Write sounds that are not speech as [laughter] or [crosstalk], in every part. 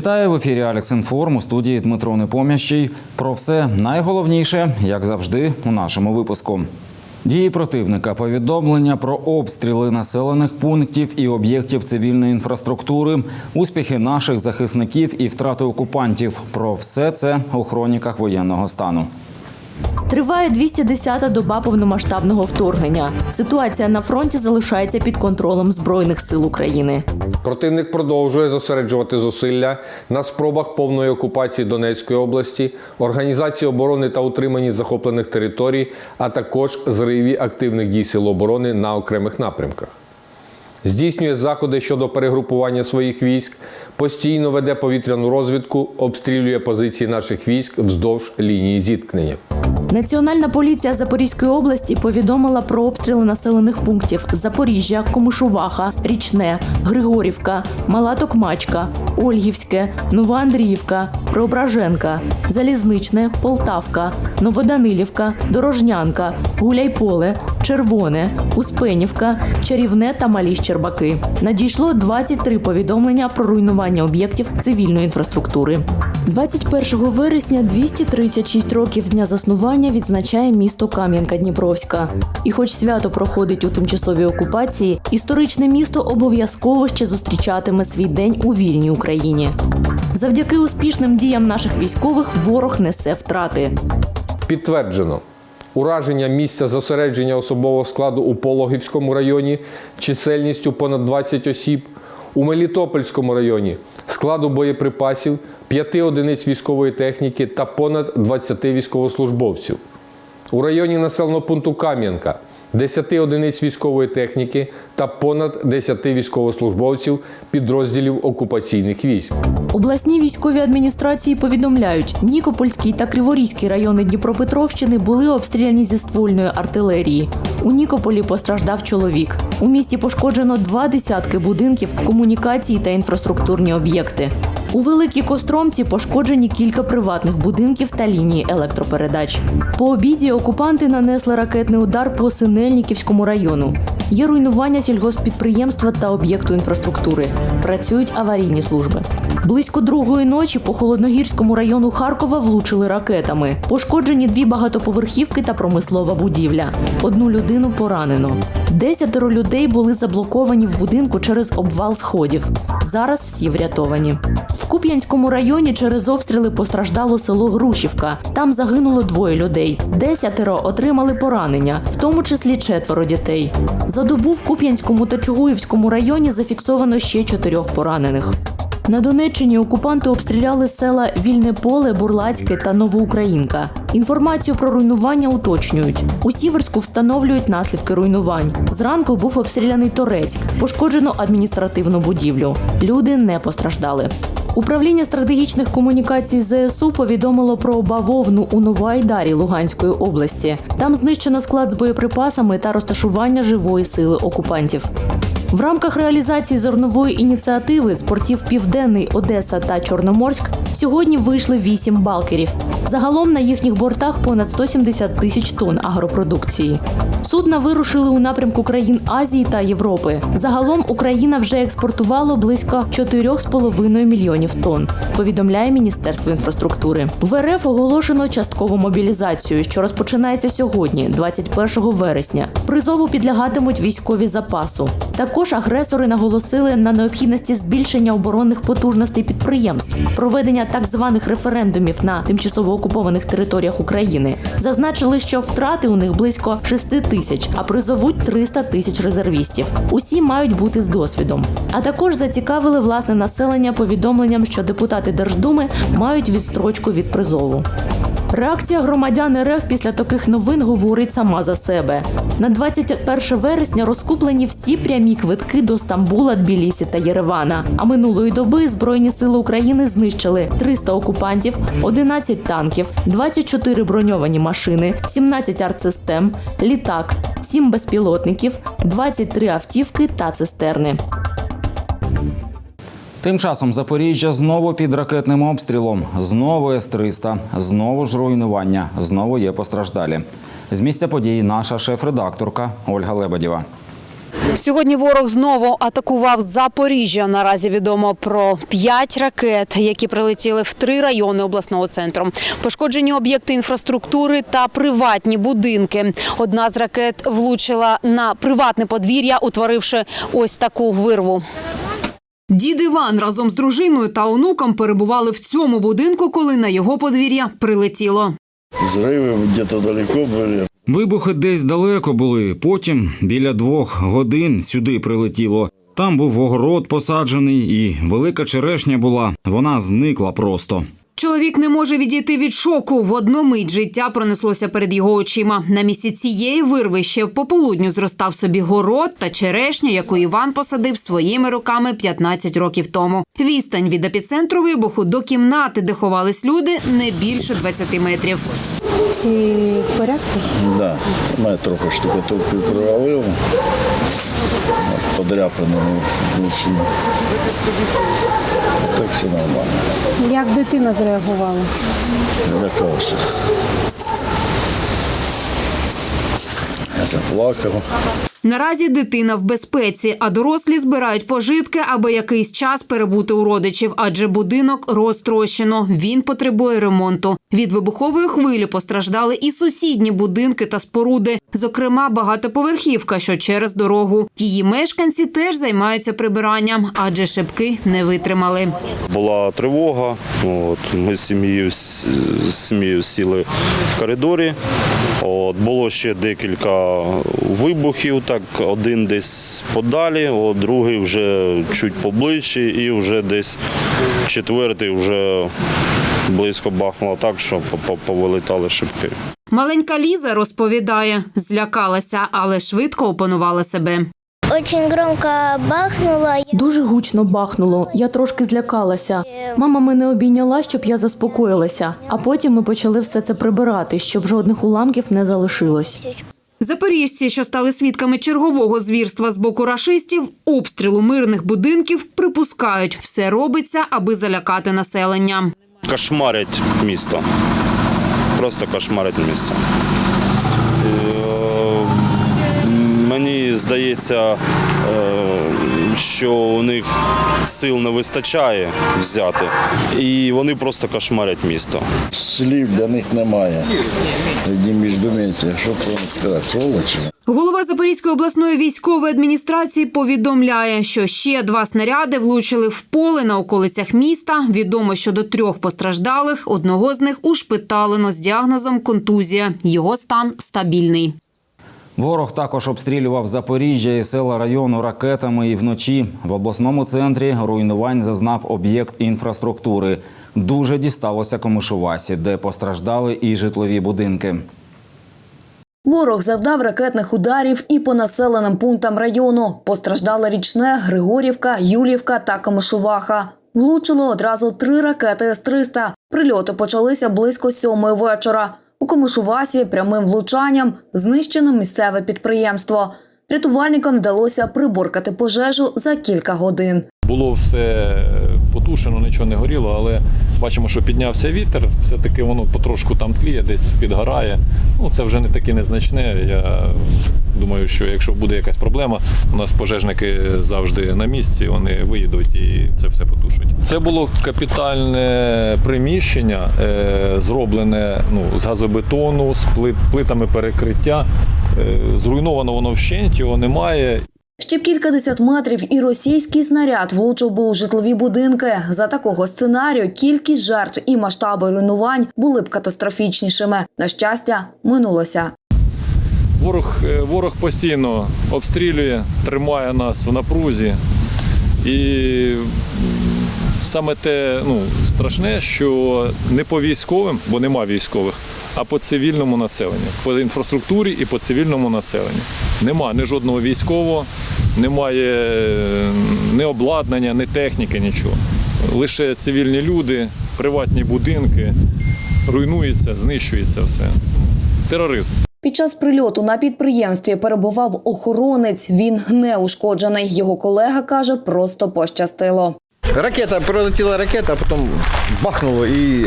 Вітаю в ефірі Алекс Інформ у студії Дмитро Непомящий. Про все найголовніше, як завжди, у нашому випуску. Дії противника, повідомлення про обстріли населених пунктів і об'єктів цивільної інфраструктури, успіхи наших захисників і втрати окупантів. Про все це у хроніках воєнного стану. Триває 210-та доба повномасштабного вторгнення. Ситуація на фронті залишається під контролем збройних сил України. Противник продовжує зосереджувати зусилля на спробах повної окупації Донецької області, організації оборони та утриманні захоплених територій, а також зриві активних дій сил оборони на окремих напрямках. Здійснює заходи щодо перегрупування своїх військ, постійно веде повітряну розвідку, обстрілює позиції наших військ вздовж лінії зіткнення. Національна поліція Запорізької області повідомила про обстріли населених пунктів Запоріжжя, Комишуваха, Річне, Григорівка, Мала Токмачка, Ольгівське, Новоандріївка, Преображенка, Залізничне, Полтавка, Новоданилівка, Дорожнянка, Гуляйполе, Червоне, Успенівка, Чарівне та Малі Щербаки. Надійшло 23 повідомлення про руйнування об'єктів цивільної інфраструктури. 21 вересня 236 років з дня заснування відзначає місто Кам'янка-Дніпровська. І хоч свято проходить у тимчасовій окупації, історичне місто обов'язково ще зустрічатиме свій день у вільній Україні. Завдяки успішним діям наших військових ворог несе втрати. Підтверджено. Ураження місця зосередження особового складу у Пологівському районі чисельністю понад 20 осіб, у Мелітопольському районі складу боєприпасів, 5 одиниць військової техніки та понад 20 військовослужбовців. У районі населеного пункту Кам'янка 10 одиниць військової техніки та понад 10 військовослужбовців підрозділів окупаційних військ. Обласні військові адміністрації повідомляють, Нікопольський та Криворізький райони Дніпропетровщини були обстріляні зі ствольної артилерії. У Нікополі постраждав чоловік. У місті пошкоджено два десятки будинків, комунікації та інфраструктурні об'єкти. У Великій Костромці пошкоджені кілька приватних будинків та лінії електропередач. По обіді окупанти нанесли ракетний удар по Синельниківському району. Є руйнування сільгосппідприємства та об'єкту інфраструктури. Працюють аварійні служби. Близько другої ночі по холодногірському району Харкова влучили ракетами. Пошкоджені дві багатоповерхівки та промислова будівля. Одну людину поранено. Десятеро людей були заблоковані в будинку через обвал сходів. Зараз всі врятовані. Куп'янському районі через обстріли постраждало село Грушівка. Там загинуло двоє людей. Десятеро отримали поранення, в тому числі четверо дітей. За добу в Куп'янському та Чугуївському районі зафіксовано ще чотирьох поранених. На Донеччині окупанти обстріляли села Вільне Поле, Бурлацьке та Новоукраїнка. Інформацію про руйнування уточнюють. У Сіверську встановлюють наслідки руйнувань. Зранку був обстріляний Торецьк, пошкоджено адміністративну будівлю. Люди не постраждали. Управління стратегічних комунікацій ЗСУ повідомило про бавовну у Новоайдарі Луганської області. Там знищено склад з боєприпасами та розташування живої сили окупантів. В рамках реалізації зернової ініціативи з портів Південний, Одеса та Чорноморськ сьогодні вийшли вісім балкерів. Загалом на їхніх бортах понад 170 тисяч тонн агропродукції. Судна вирушили у напрямку країн Азії та Європи. Загалом Україна вже експортувала близько 4,5 мільйонів тонн. Повідомляє Міністерство інфраструктури. В РФ оголошено часткову мобілізацію, що розпочинається сьогодні, 21 вересня. Призову підлягатимуть військові запасу. Також агресори наголосили на необхідності збільшення оборонних потужностей підприємств, проведення так званих референдумів на тимчасово окупованих територіях України. Зазначили, що втрати у них близько 6 тисяч, а призовуть 300 тисяч резервістів. Усі мають бути з досвідом. А також зацікавили власне населення повідомленням, що депутати Держдуми мають відстрочку від призову. Реакція громадян РФ після таких новин говорить сама за себе. На 21 вересня розкуплені всі прямі квитки до Стамбула, Тбілісі та Єревана. А минулої доби Збройні сили України знищили 300 окупантів, 11 танків, 24 броньовані машини, 17 артсистем, літак, 7 безпілотників, 23 автівки та цистерни. Тим часом Запоріжжя знову під ракетним обстрілом, знову С-300, знову ж руйнування, знову є постраждалі. З місця події наша шеф-редакторка Ольга Лебедєва. Сьогодні ворог знову атакував Запоріжжя. Наразі відомо про п'ять ракет, які прилетіли в три райони обласного центру. Пошкоджені об'єкти інфраструктури та приватні будинки. Одна з ракет влучила на приватне подвір'я, утворивши ось таку вирву. Дід Іван разом з дружиною та онуком перебували в цьому будинку, коли на його подвір'я прилетіло. Взрывы где-то далеко были. Вибухи десь далеко були. Потім біля двох годин сюди прилетіло. Там був огород посаджений, і велика черешня була. Вона зникла просто. Чоловік не може відійти від шоку. В одну мить життя пронеслося перед його очима. На місці цієї вирви ще в пополудню зростав собі город та черешня, яку Іван посадив своїми руками 15 років тому. Відстань від епіцентру вибуху до кімнати, де ховались люди, не більше 20 метрів. Всі в порядку? Да, мене трохи штукатурку привалило. Подряпано. Так все нормально. Як дитина зреагувала? Лякався. Я заплакав. Наразі дитина в безпеці, а дорослі збирають пожитки, аби якийсь час перебути у родичів, адже будинок розтрощено. Він потребує ремонту. Від вибухової хвилі постраждали і сусідні будинки та споруди, зокрема багатоповерхівка, що через дорогу. Її мешканці теж займаються прибиранням, адже шибки не витримали. Була тривога. От, ми з сім'єю, сім'єю сіли в коридорі. От, було ще декілька вибухів, так, один десь подалі, от, другий вже чуть поближче і вже десь четвертий вже близько бахнуло так, що по- по- повилітали шибки. Маленька Ліза розповідає, злякалася, але швидко опанувала себе. Очень громко бахнуло. Дуже гучно бахнуло. Я трошки злякалася. Мама мене обійняла, щоб я заспокоїлася. А потім ми почали все це прибирати, щоб жодних уламків не залишилось. Запоріжці, що стали свідками чергового звірства з боку рашистів, обстрілу мирних будинків, припускають, все робиться, аби залякати населення. Кошмарять місто. Просто кошмарять місто. Е, Мені здається, е, що у них сил не вистачає взяти, і вони просто кошмарять місто. Слів для них немає. Одні міждометія. Що про них сказати? Сволочі. Голова Запорізької обласної військової адміністрації повідомляє, що ще два снаряди влучили в поле на околицях міста. Відомо щодо трьох постраждалих. Одного з них ушпиталено з діагнозом контузія. Його стан стабільний. Ворог також обстрілював Запоріжжя і села району ракетами і вночі. В обласному центрі руйнувань зазнав об'єкт інфраструктури. Дуже дісталося Комишувасі, де постраждали і житлові будинки. Ворог завдав ракетних ударів і по населеним пунктам району. Постраждала річне, Григорівка, Юлівка та Камишуваха. Влучило одразу три ракети С-300. Прильоти почалися близько сьомої вечора. У Комишувасі прямим влучанням знищено місцеве підприємство. Рятувальникам вдалося приборкати пожежу за кілька годин. Було все потушено, нічого не горіло, але бачимо, що піднявся вітер, все-таки воно потрошку там тліє, десь підгорає. Ну, це вже не таке незначне. Я думаю, що якщо буде якась проблема, у нас пожежники завжди на місці, вони виїдуть і це все потушать. Це було капітальне приміщення, е, зроблене ну, з газобетону, з плит- плитами перекриття. Е, Зруйновано воно вщент, його немає. Ще б кількадесят метрів і російський снаряд влучив би у житлові будинки. За такого сценарію кількість жертв і масштаби руйнувань були б катастрофічнішими. На щастя, минулося. Ворог, е, ворог постійно обстрілює, тримає нас в напрузі. І саме те ну, страшне, що не по військовим, бо нема військових, а по цивільному населенню, по інфраструктурі і по цивільному населенню. Нема ні жодного військового, немає ні обладнання, ні техніки, нічого. Лише цивільні люди, приватні будинки, руйнується, знищується все. Тероризм. Під час прильоту на підприємстві перебував охоронець. Він не ушкоджений. Його колега каже, просто пощастило. Ракета, прилетіла ракета, а потім бахнуло і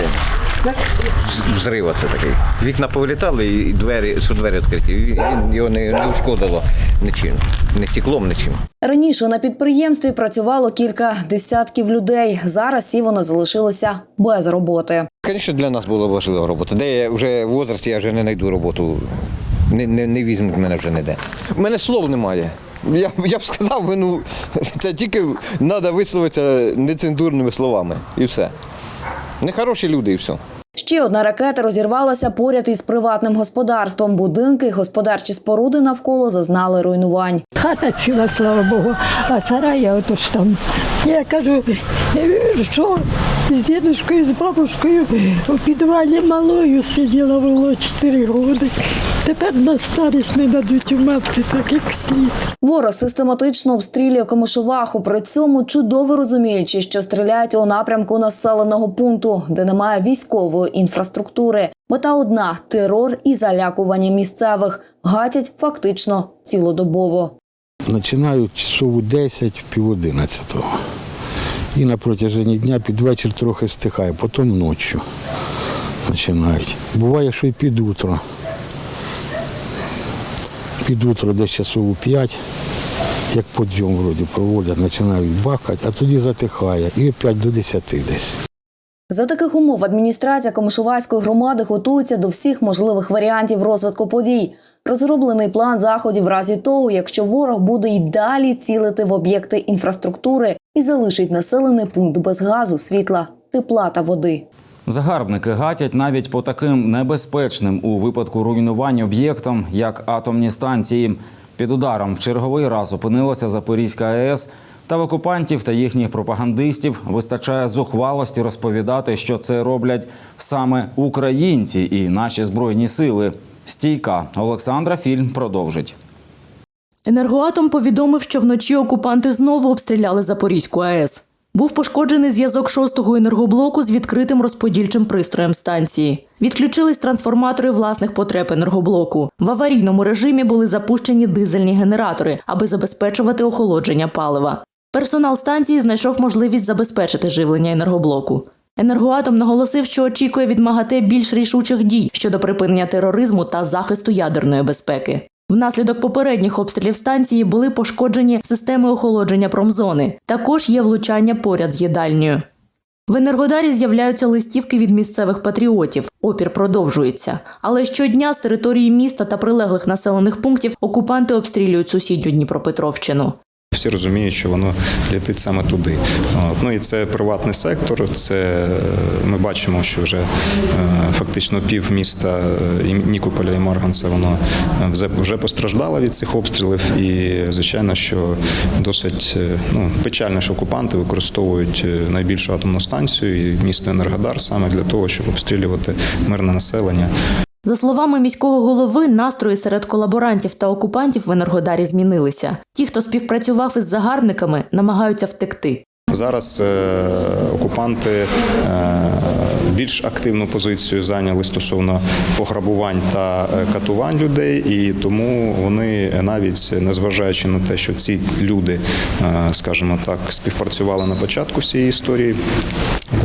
Взрива це такий. Вікна повилітали і двері, що двері відкриті. Він його не, не ушкодило нічим, не стеклом, нічим. Раніше на підприємстві працювало кілька десятків людей. Зараз всі вони залишилися без роботи. Звісно, для нас була важлива робота. Де я вже в возрасті, я вже не знайду роботу. Не, не, не візьмуть мене вже ніде. У мене слов немає. Я, я б сказав, ну, це тільки треба висловитися нецензурними словами. І все. Нехороші люди і все. Ще одна ракета розірвалася поряд із приватним господарством. Будинки, й господарчі споруди навколо зазнали руйнувань. Хата ціла, слава Богу, а сарай, ото ж там. Я кажу, «Е, що з дідушкою, з бабушкою у підвалі малою сиділа було 4 роки. Тепер на старість не дадуть умерти так, як слід. Ворог систематично обстрілює Комишуваху, при цьому чудово розуміючи, що стріляють у напрямку населеного пункту, де немає військової інфраструктури. Мета одна терор і залякування місцевих гатять фактично цілодобово. Починають часову 10, пів 11. І на протяженні дня під вечір трохи стихає, потім ночі починають. Буває, що і під утро. Під утро десь часову 5, як подйом вроді проводять, починають бакати, а тоді затихає. І опять до 10 десь. За таких умов адміністрація Комишувайської громади готується до всіх можливих варіантів розвитку подій. Розроблений план заходів в разі того, якщо ворог буде й далі цілити в об'єкти інфраструктури і залишить населений пункт без газу, світла, тепла та води. Загарбники гатять навіть по таким небезпечним у випадку руйнувань об'єктам, як атомні станції. Під ударом в черговий раз опинилася Запорізька АЕС. Та в окупантів та їхніх пропагандистів вистачає зухвалості розповідати, що це роблять саме українці і наші збройні сили. Стійка Олександра Фільм продовжить. Енергоатом повідомив, що вночі окупанти знову обстріляли Запорізьку АЕС. Був пошкоджений зв'язок шостого енергоблоку з відкритим розподільчим пристроєм станції. Відключились трансформатори власних потреб енергоблоку. В аварійному режимі були запущені дизельні генератори, аби забезпечувати охолодження палива. Персонал станції знайшов можливість забезпечити живлення енергоблоку. Енергоатом наголосив, що очікує від МАГАТЕ більш рішучих дій щодо припинення тероризму та захисту ядерної безпеки. Внаслідок попередніх обстрілів станції були пошкоджені системи охолодження промзони. Також є влучання поряд з їдальнею. В Енергодарі з'являються листівки від місцевих патріотів. Опір продовжується. Але щодня з території міста та прилеглих населених пунктів окупанти обстрілюють сусідню Дніпропетровщину. Всі розуміють, що воно літить саме туди. Ну і це приватний сектор. Це е, ми бачимо, що вже е, фактично пів міста е, і Нікополя і Марганця воно вже, постраждало від цих обстрілів. І звичайно, що досить ну, печально, що окупанти використовують найбільшу атомну станцію і місто Енергодар саме для того, щоб обстрілювати мирне населення. За словами міського голови, настрої серед колаборантів та окупантів в Енергодарі змінилися. Ті, хто співпрацював із загарбниками, намагаються втекти. Зараз е, окупанти е, більш активну позицію зайняли стосовно пограбувань та е, катувань людей, і тому вони навіть незважаючи на те, що ці люди, е, скажімо так, співпрацювали на початку всієї історії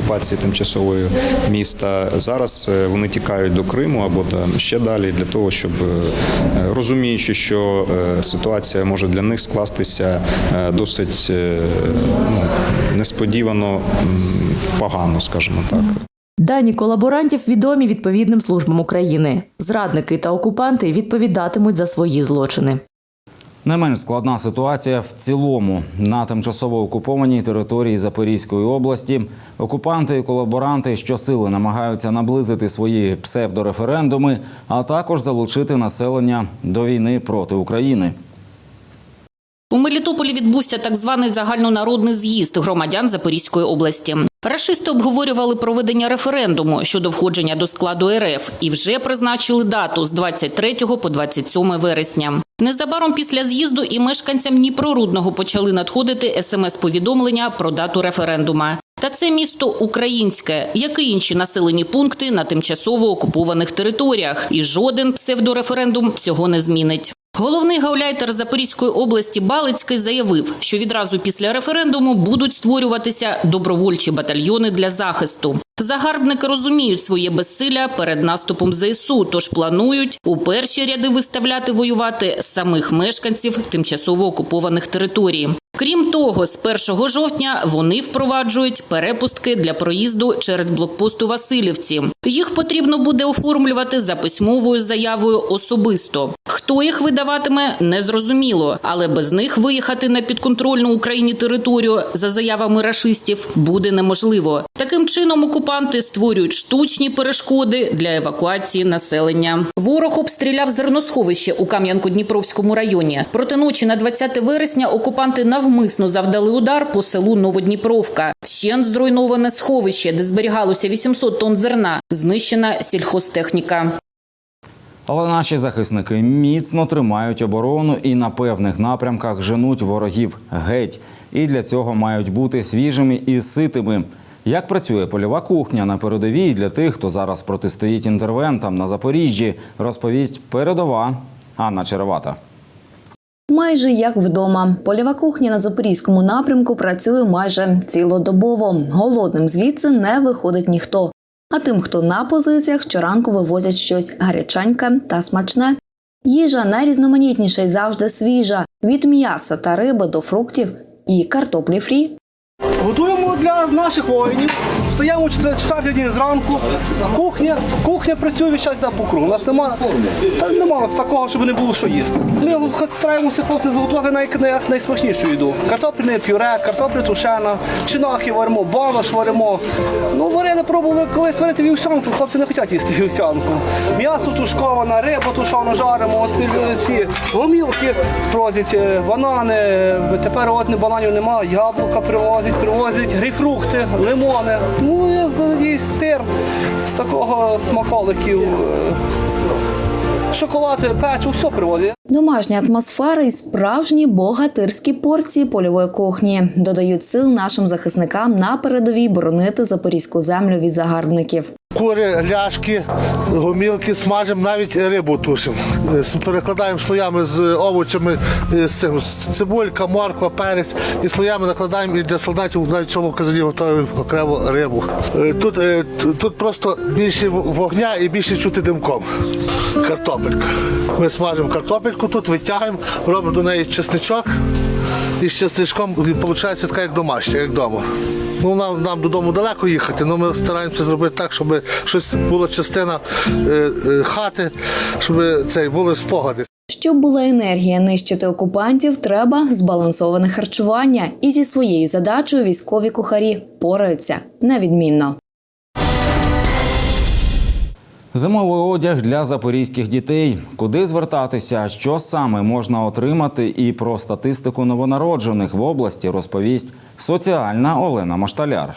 окупації тимчасової міста. Зараз е, вони тікають до Криму або ще далі для того, щоб е, розуміючи, що е, ситуація може для них скластися досить ну, несподівано погано, скажімо так. Дані колаборантів відомі відповідним службам України. Зрадники та окупанти відповідатимуть за свої злочини. Не менш складна ситуація в цілому на тимчасово окупованій території Запорізької області. Окупанти і колаборанти щосили намагаються наблизити свої псевдореферендуми, а також залучити населення до війни проти України. У Мелітополі відбувся так званий загальнонародний з'їзд громадян Запорізької області. Рашисти обговорювали проведення референдуму щодо входження до складу РФ і вже призначили дату з 23 по 27 вересня. Незабаром після з'їзду і мешканцям Дніпрорудного почали надходити смс-повідомлення про дату референдума. Та це місто українське, як і інші населені пункти на тимчасово окупованих територіях, і жоден псевдореферендум цього не змінить. Головний гауляйтер Запорізької області Балицький заявив, що відразу після референдуму будуть створюватися добровольчі батальйони для захисту. Загарбники розуміють своє безсилля перед наступом ЗСУ, тож планують у перші ряди виставляти воювати самих мешканців тимчасово окупованих територій. Крім того, з 1 жовтня вони впроваджують перепустки для проїзду через блокпост у Васильівці. Їх потрібно буде оформлювати за письмовою заявою особисто. Хто їх видаватиме, незрозуміло, але без них виїхати на підконтрольну Україні територію за заявами рашистів буде неможливо. Таким чином окупанти створюють штучні перешкоди для евакуації населення. Ворог обстріляв зерносховище у Кам'янко-Дніпровському районі. Проти ночі на 20 вересня окупанти навмисно завдали удар по селу Новодніпровка. Вщент зруйноване сховище, де зберігалося 800 тонн зерна. Знищена сільхозтехніка. Але наші захисники міцно тримають оборону і на певних напрямках женуть ворогів геть. І для цього мають бути свіжими і ситими. Як працює польова кухня на передовій для тих, хто зараз протистоїть інтервентам на Запоріжжі, розповість передова Анна Черевата. Майже як вдома. Польова кухня на запорізькому напрямку працює майже цілодобово. Голодним звідси не виходить ніхто. А тим, хто на позиціях, щоранку вивозять щось гаряченьке та смачне. Їжа найрізноманітніша і завжди свіжа від м'яса та риби до фруктів і картоплі фрі. Готуємо для наших воїнів. Стоїмо четвертій дні зранку. Кухня, кухня працює весь час йде по кругу. У нас немає нема такого, щоб не було що їсти. Ми стараємося хлопці заготувати най, най, найсмачнішу їду. Картопляне пюре, картопля тушена, чинахи варимо, банош варимо. Ну, варили, пробували колись варити вівсянку, хлопці не хочуть їсти вівсянку. М'ясо тушковане, риба тушона жаримо, от, е, ці гомілки привозять, е, банани. Тепер от бананів немає, яблука привозять, привозять грейпфрукти, лимони. Ну, я і сир з такого смаколиків. Шоколад, печу, все привозять. Домашня атмосфера і справжні богатирські порції польової кухні додають сил нашим захисникам на передовій боронити запорізьку землю від загарбників. Кури, ляшки, гомілки смажимо, навіть рибу тушимо. Е, Перекладаємо слоями з овочами, е, з цим з цибулька, морква, перець і слоями накладаємо і для солдатів в цьому казані готуємо окремо рибу. Е, Тут, тут просто більше вогня і більше чути димком. Картопелька. Ми смажимо картопельку тут, витягуємо, робимо до неї чесничок. І з чесничком виходить така, як домашня, як вдома. Ну, нам, нам додому далеко їхати, але ми стараємося зробити так, щоб щось була частина е, е, хати, щоб це були спогади. Щоб була енергія нищити окупантів, треба збалансоване харчування. І зі своєю задачею військові кухарі пораються невідмінно. Зимовий одяг для запорізьких дітей. Куди звертатися, що саме можна отримати, і про статистику новонароджених в області розповість соціальна Олена Машталяр.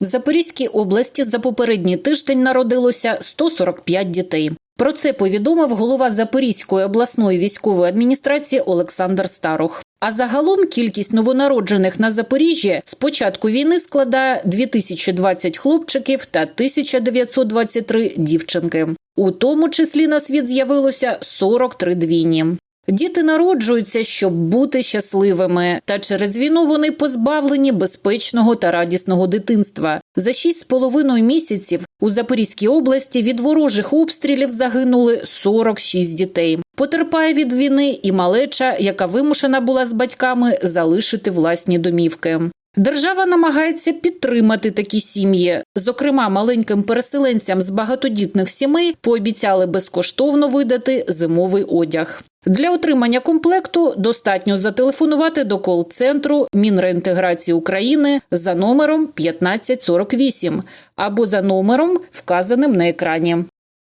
В Запорізькій області за попередній тиждень народилося 145 дітей. Про це повідомив голова Запорізької обласної військової адміністрації Олександр Старух. А загалом кількість новонароджених на Запоріжжі з початку війни складає 2020 хлопчиків та 1923 дівчинки. У тому числі на світ з'явилося 43 двійні. Діти народжуються, щоб бути щасливими, та через війну вони позбавлені безпечного та радісного дитинства. За шість з половиною місяців у Запорізькій області від ворожих обстрілів загинули 46 дітей. Потерпає від війни і малеча, яка вимушена була з батьками залишити власні домівки. Держава намагається підтримати такі сім'ї. Зокрема, маленьким переселенцям з багатодітних сімей пообіцяли безкоштовно видати зимовий одяг. Для отримання комплекту достатньо зателефонувати до кол-центру Мінреінтеграції України за номером 1548 або за номером, вказаним на екрані.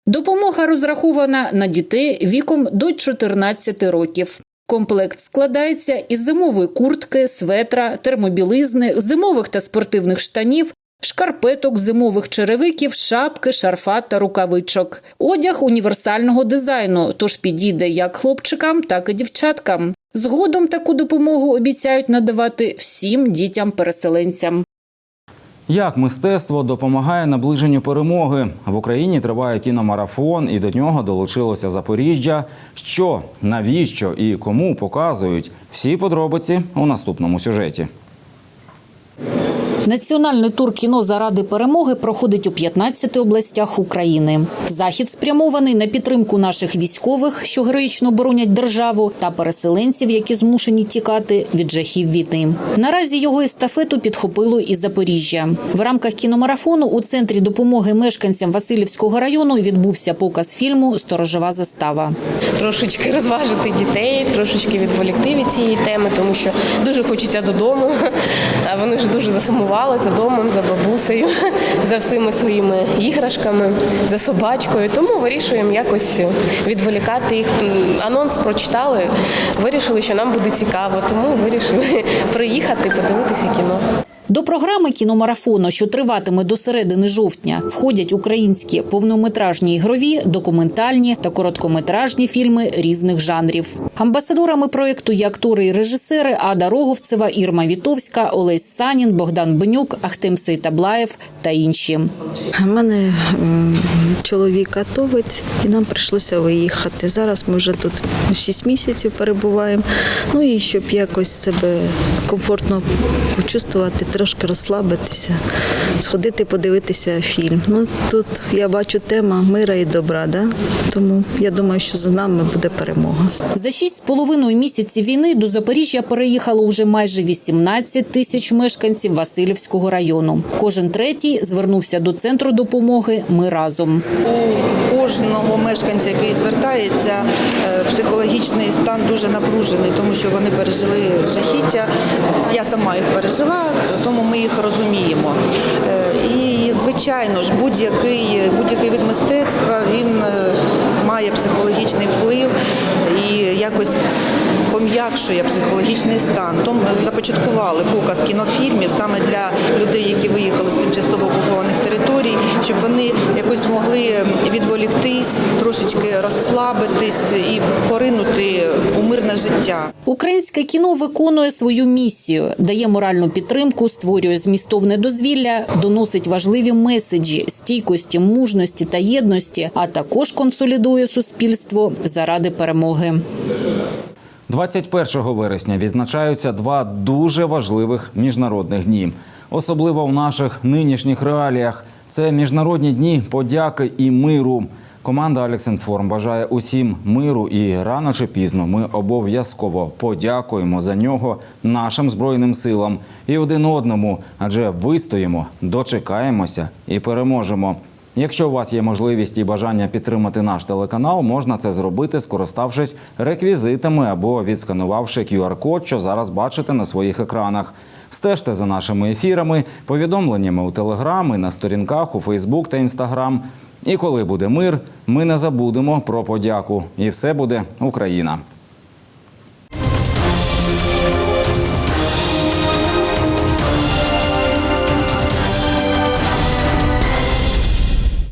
Допомога розрахована на дітей віком до 14 років. Комплект складається із зимової куртки, светра, термобілизни, зимових та спортивних штанів, шкарпеток, зимових черевиків, шапки, шарфа та рукавичок. Одяг універсального дизайну, тож підійде як хлопчикам, так і дівчаткам. Згодом таку допомогу обіцяють надавати всім дітям-переселенцям. Як мистецтво допомагає наближенню перемоги в Україні триває кіномарафон, і до нього долучилося Запоріжжя. Що, навіщо і кому показують всі подробиці у наступному сюжеті. Національний тур кіно заради перемоги проходить у 15 областях України. Захід спрямований на підтримку наших військових, що героїчно боронять державу, та переселенців, які змушені тікати від жахів війни. Наразі його естафету підхопило і Запоріжжя. В рамках кіномарафону у центрі допомоги мешканцям Васильівського району відбувся показ фільму Сторожова застава. трошечки розважити дітей, трошечки відволікти від цієї теми, тому що дуже хочеться додому. [laughs] А вони ж дуже засумували за домом, за бабусею, [laughs] за всіми своїми іграшками, за собачкою. Тому вирішуємо якось відволікати їх. Анонс прочитали, вирішили, що нам буде цікаво, тому вирішили [laughs] приїхати, подивитися кіно. До програми кіномарафону, що триватиме до середини жовтня, входять українські повнометражні ігрові, документальні та короткометражні фільми різних жанрів. Амбасадорами проєкту є актори і режисери Ада Роговцева, Ірма Вітовська, Олесь Санін, Богдан Бенюк, Ахтем Сейтаблаєв та інші. У мене чоловік атовець, і нам прийшлося виїхати. Зараз ми вже тут 6 місяців перебуваємо. Ну і щоб якось себе комфортно почувствувати, трошки розслабитися, сходити, подивитися фільм. Ну тут я бачу тема мира і добра, да? тому я думаю, що за нами буде перемога. За шість з половиною місяців війни до Запоріжжя переїхало уже майже 18 тисяч мешканців Васильівського району. Кожен третій звернувся до центру допомоги Ми разом. У кожного мешканця, який звертається, е, психологічний стан дуже напружений, тому що вони пережили жахіття. Я сама їх пережила, тому ми їх розуміємо. Е, І, звичайно ж, будь-який будь-який від мистецтва він е, має психологічний вплив і якось пом'якшує психологічний стан. Тому започаткували показ кінофільмів саме для людей, які виїхали з тимчасово окупованих територій, щоб вони якось могли відволіктись, трошечки розслабитись і поринути у мирне життя. Українське кіно виконує свою місію, дає моральну підтримку, створює змістовне дозвілля, доносить важливі меседжі стійкості, мужності та єдності, а також консолідує суспільство заради перемоги. 21 вересня відзначаються два дуже важливих міжнародних дні, особливо в наших нинішніх реаліях. Це міжнародні дні подяки і миру. Команда Алексінформ бажає усім миру і рано чи пізно ми обов'язково подякуємо за нього нашим збройним силам і один одному, адже вистоїмо, дочекаємося і переможемо. Якщо у вас є можливість і бажання підтримати наш телеканал, можна це зробити, скориставшись реквізитами або відсканувавши QR-код, що зараз бачите на своїх екранах. Стежте за нашими ефірами, повідомленнями у Телеграм і на сторінках у Фейсбук та Інстаграм. І коли буде мир, ми не забудемо про подяку. І все буде Україна.